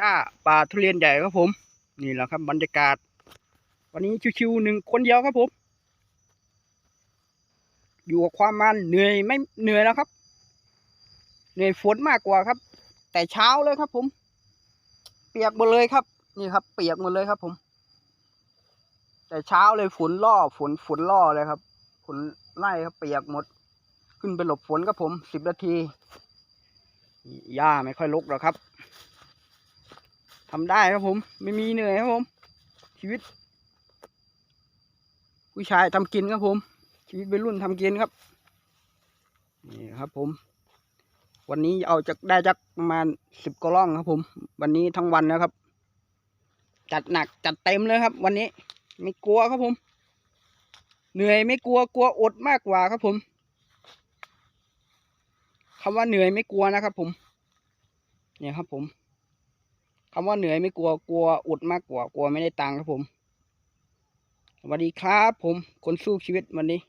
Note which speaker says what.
Speaker 1: หญ้าป่าทุเรียนใหญ่ครับผม นี่แหละครับบรรยากาศ วันนี้ชิวๆหนึ่งคนเดียวครับผม อยู่กับความมันเหนื่อยไม่เหนื่อยแล้วครับ เหนื่อยฝนมากกว่าครับ แต่เช้าเลยครับผม เปียกหมดเลยครับ นี่ครับ เปียกหมดเลยครับผม แต่เช้าเลยฝนล่อฝนฝนล่อเลยครับฝนไล่ครับเปียกหมด ขึ้นไปหลบฝนครับผมสิบนาทีหญ้าไม่ค่อยลกหรอกครับ ทำได้ครับผม ไม่มีเหนื่อยครับผม ชีวิต ผู้ชายทำกินครับผม ชีวิตวัยรุ่นทำกินครับนี่ครับผม วันนี้เอาจากได้จักประมาณสิบกล่องครับผม วันนี้ทั้งวันนะครับ จัดหนักจัดเต็มเลยครับ วันนี้ไม่กลัวครับผม เหนื่อยไม่กลัวกลัวอดมากกว่าครับผมคำว่าเหนื่อยไม่กลัวนะครับผม เนี่ยครับผม คำว่าเหนื่อยไม่กลัวกลัวอดมากกว่ากลัวไม่ได้ตังค์ครับผม สวัสดีครับผมคนสู้ชีวิตวันนี้